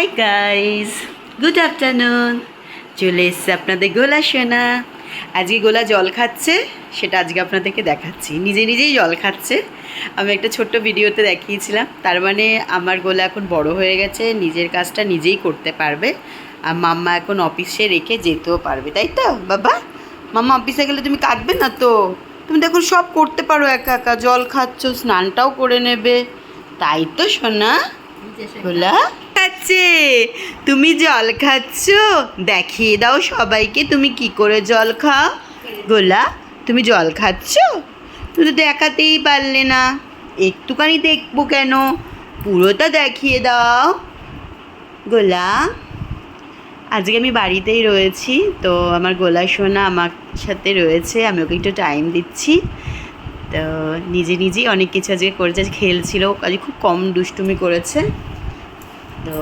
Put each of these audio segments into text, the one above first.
Hi guys good afternoon চলে এসছে আপনাদের গোলা সোনা। আজকে গোলা জল খাচ্ছে, সেটা আজকে আপনাদেরকে দেখাচ্ছি। নিজে নিজেই জল খাচ্ছে। আমি একটা ছোট্ট ভিডিওতে দেখিয়েছিলাম। তার মানে আমার গোলা এখন বড় হয়ে গেছে, নিজের কাজটা নিজেই করতে পারবে। আর মাম্মা এখন অফিসে রেখে যেতেও পারবে, তাই তো? বাবা, মাম্মা অফিসে গেলে তুমি কাটবে না তো? তুমি দেখো সব করতে পারো একা একা। জল খাচ্ছ, স্নানটাও করে নেবে। তাই তো, সোনা? গোলা? খাচ্ছে? তুমি জল খাচ্ছ? দেখিয়ে দাও সবাইকে, তুমি কি করে জল খাও? গোলা, তুমি জল খাচ্ছ? তুমি তো দেখাতেই পারলে না। একটুখানি দেখব কেন? পুরোটা দেখিয়ে দাও। গোলা, আজকে আমি বাড়িতেই রয়েছি, তো আমার গোলা সোনা আমার সাথে রয়েছে, আমি ওকে একটু টাইম দিচ্ছি। তো নিজে নিজেই অনেক কিছু আজকে করেছে খেলছিল আজকে খুব কম দুষ্টুমি করেছে। তো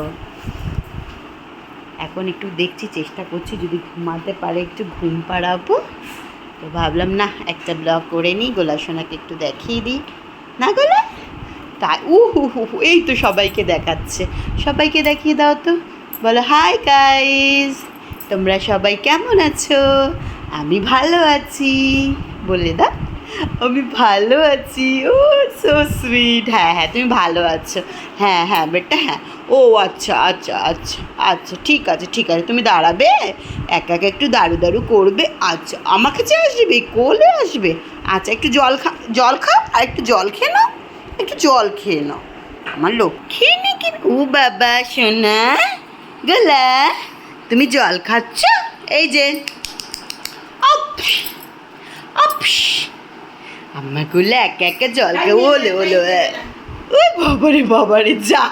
এখন একটু দেখছি, চেষ্টা করছি যদি ঘুমাতে পারে একটু ঘুম পাড়াবো। তো ভাবলাম না একটা ব্লগ করে নিই, গোলা সোনাকে একটু দেখিয়ে দিই। না গোলা? তাই উ হু হু এই তো সবাইকে দেখাচ্ছে। সবাইকে দেখিয়ে দাও তো। বলো হাই গাইস তোমরা সবাই কেমন আছো? আমি ভালো আছি। বলে দাও। আমি ভালো আছি। ও সো সুইট হ্যাঁ হ্যাঁ তুমি ভালো আছো। হ্যাঁ হ্যাঁ বেটা হ্যাঁ। ও আচ্ছা আচ্ছা আচ্ছা আচ্ছা ঠিক আছে ঠিক আছে, তুমি দাঁড়াবে। একা একা একটু দাঁড়ু দাঁড়ু করবে। আচ্ছা আমার কাছে আসবে? কোলে আসবে? আচ্ছা একটু জল খা, জল খাও আর একটু জল খেয়ে নাও। একটু জল খেয়ে নাও। আমার লক্ষ্মী নাকি? ও বাবা, সোনা, গলা। তুমি জল খাচ্ছ? এই যে। অপ অপস আমাগুলো একা একা জল খেয়ে ওলে ওলে। ওলে। ওই বাবারে বাবারে যা।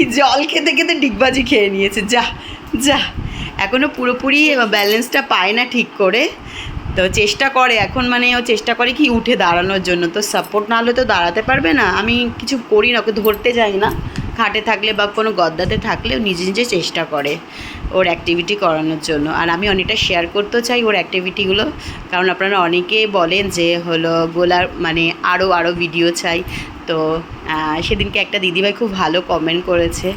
এই জল খেতে খেতে ডিগবাজি খেয়ে নিয়েছে। যা যা। এখনও পুরোপুরি ব্যালেন্সটা পায় না ঠিক করে। তো চেষ্টা করে এখন মানে ও চেষ্টা করে কি উঠে দাঁড়ানোর জন্য। তো সাপোর্ট না হলে তো দাঁড়াতে পারবে না। আমি কিছু করি না ওকে ধরতে যাই না। খাটে থাকলে বা কোনো গদ্দাতে থাকলে ও নিজে নিজে চেষ্টা করে ওর অ্যাক্টিভিটি করানোর জন্য। আর আমি অনেকটা শেয়ার করতেও চাই ওর অ্যাক্টিভিটিগুলো কারণ আপনারা অনেকে বলেন যে হলো গোলার মানে আরও আরও ভিডিও চাই। তো সেদিনকে একটা দিদিভাই খুব ভালো কমেন্ট করেছে।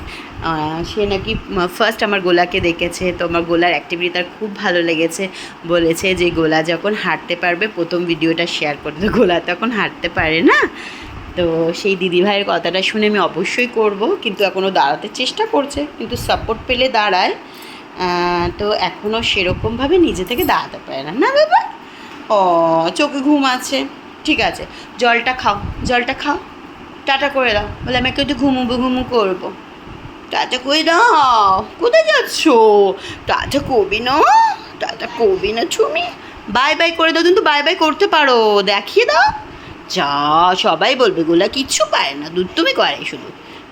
সে নাকি ফার্স্ট আমার গোলাকে দেখেছে। তো আমার গোলার অ্যাক্টিভিটি তার খুব ভালো লেগেছে। বলেছে যে গোলা যখন হাঁটতে পারবে, প্রথম ভিডিওটা শেয়ার করতে গোলা তখন হাঁটতে পারে না। তো সেই দিদিভাইয়ের কথাটা শুনে আমি অবশ্যই করব, কিন্তু এখনও দাঁড়াতে চেষ্টা করছে, কিন্তু সাপোর্ট পেলে দাঁড়ায়। তো এখনও সেরকমভাবে নিজে থেকে দাঁড়াতে পারে না। না বাবা? ও, চোখে ঘুম আছে। ঠিক আছে, জলটা খাও জলটা খাও। টাটা করে দাও। বলে, আমি একটু ঘুমুবো, ঘুমু করব। টাটা করে দাও। কোথায় যাচ্ছ? টাটা করবি না? টাটা করবি না, ছুমি। বাই বাই করে দাও, কিন্তু বাই বাই করতে পারো। দেখিয়ে দাও। যা সবাই বলবে, গোলা কিচ্ছু পায় না, দুধ তুমি করে শুধু।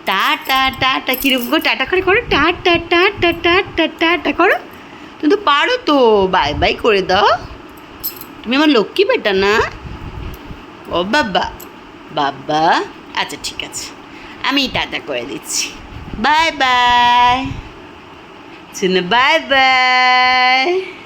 টাটা টাটা কীরকম করে টাটা করে, করো টাটা টাটা টাটা টাটা করো। তুমি তো পারো তো, বাই বাই করে দাও। তুমি আমার লক্ষ্মী বেটা না? ও বাবা বাবা আচ্ছা ঠিক আছে। আমি টাটা করে দিচ্ছি। Bye bye. Bye bye.